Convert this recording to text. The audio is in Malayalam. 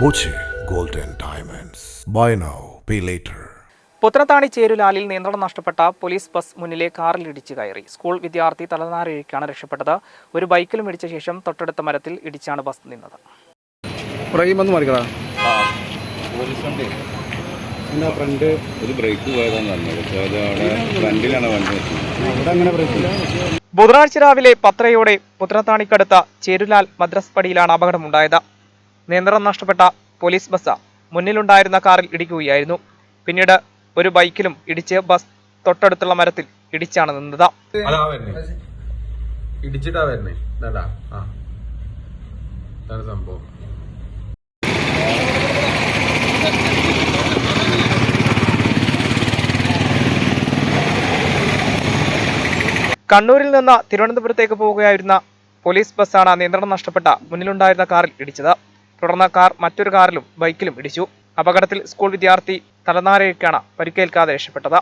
Boche golden diamonds buy now pay later Puthanathani ചേരുലാലിൽ നിയന്ത്രണം നഷ്ടപ്പെട്ട പോലീസ് ബസ് മുന്നിലെ കാറിൽ ഇടിച്ചു കയറി. സ്കൂൾ വിദ്യാർത്ഥി തലനാരിഴയ്ക്കാണ് രക്ഷപ്പെട്ടത്. ഒരു ബൈക്കിലും ഇടിച്ച ശേഷം തൊട്ടടുത്ത മരത്തിൽ ഇടിച്ചാണ് ബസ് നിന്നത്. ഒരു ബ്രേക്ക് പോയതാണ് ഫ്രണ്ടിലാണ് വണ്ടി ബുധനാഴ്ച രാവിലെ പത്രയോടെ പുത്രത്താണിക്കടുത്ത ചേരുലാൽ മദ്രസ് പടിയിലാണ് അപകടമുണ്ടായത്. നിയന്ത്രണം നഷ്ടപ്പെട്ട പോലീസ് ബസ് മുന്നിലുണ്ടായിരുന്ന കാറിൽ ഇടിക്കുകയായിരുന്നു. പിന്നീട് ഒരു ബൈക്കിലും ഇടിച്ച് ബസ് തൊട്ടടുത്തുള്ള മരത്തിൽ ഇടിച്ചാണ് നിന്നത്. ഇടിച്ചിട്ടാ വരുന്നേ. സംഭവം. കണ്ണൂരിൽ നിന്ന് തിരുവനന്തപുരത്തേക്ക് പോവുകയായിരുന്ന പോലീസ് ബസ്സാണ് നിയന്ത്രണം നഷ്ടപ്പെട്ട മുന്നിലുണ്ടായിരുന്ന കാറിൽ ഇടിച്ചത്. തുടർന്ന് കാർ മറ്റൊരു കാറിലും ബൈക്കിലും ഇടിച്ചു. അപകടത്തിൽ സ്കൂൾ വിദ്യാർത്ഥി തലനാരയൊക്കെയാണ് പരിക്കേൽക്കാതെ രക്ഷപ്പെട്ടത്.